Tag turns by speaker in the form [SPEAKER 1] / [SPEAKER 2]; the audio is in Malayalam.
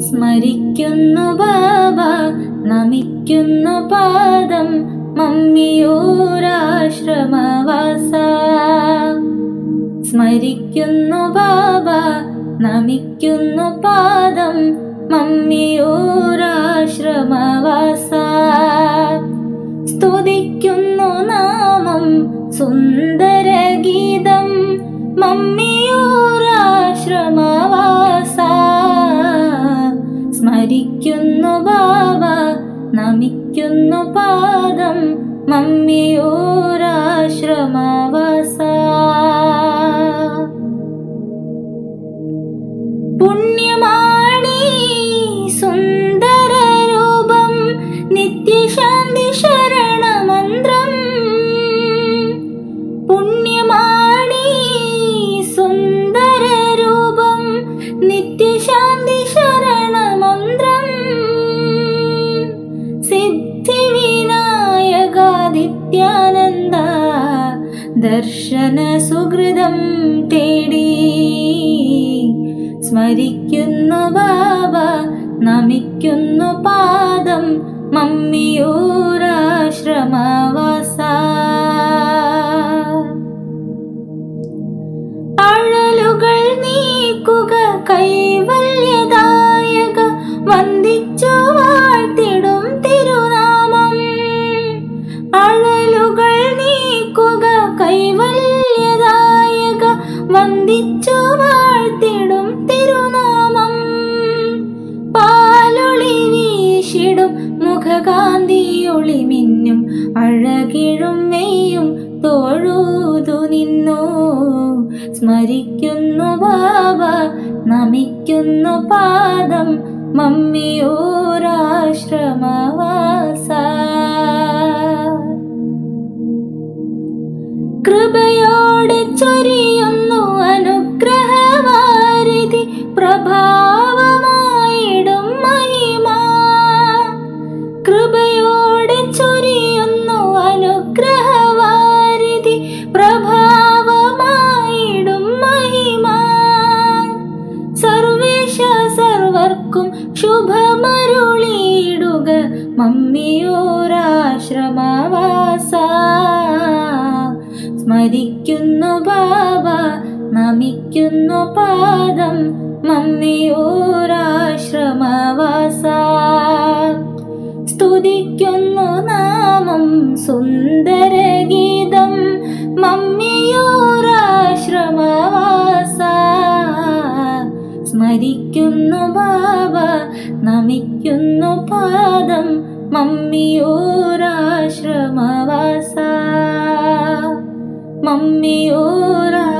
[SPEAKER 1] സ്മരിക്കുന്നു ബാബ നമിക്കുന്നു പാദം മമ്മിയൂരാശ്രമവാസ. സ്മരിക്കുന്നു ബാബ നമിക്കുന്നു പാദം മമ്മിയൂരാശ്രമവാസ. സ്തുതിക്കുന്നു നാമം സുന്ദരഗീതം മമ്മിയൂരാശ്രമവാസ നമിക്കുന്നു പാദം മമ്മിയൂരാശ്രമവാസ. പുണ്യമാണി സുന്ദര സിദ്ധിവിനായകാദിത്യാനന്ദ ദർശന സുഹൃതം തേടി. സ്മരിക്കുന്നു ബാബ നമിക്കുന്നു പാദം മമ്മിയൂരാശ്രമവാസ. അഴലുകൾ നീക്കുക കൈവല്യദായക അഴകിഴും മെയ്യും തോഴൂതു നിന്നു. സ്മരിക്കുന്നു ബാബ നമിക്കുന്നു പാദം മമ്മിയൂരാശ്രമവാസ. കൃപയോടെ ചൊരിയുന്നു അനുഗ്രഹവാരിധി പ്രഭാവമായിടും സർവർക്കും ശുഭമരുളിയിടുക. മമ്മിയോരാശ്രമവാസ. സ്മരിക്കുന്നു ബാബ നമിക്കുന്നു പാദം. മമ്മിയോരാശ്രമവാസ. സ്തുതിക്കുന്നു നാമം സുന്ദരഗീതം. മമ്മിയൂരാശ്രമവാസ സ്മരിക്കുന്നു ബാബ നമിക്കുന്നു പാദം മമ്മിയോരാശ്രമവാസ മമ്മിയൂരാശ്രമവാസ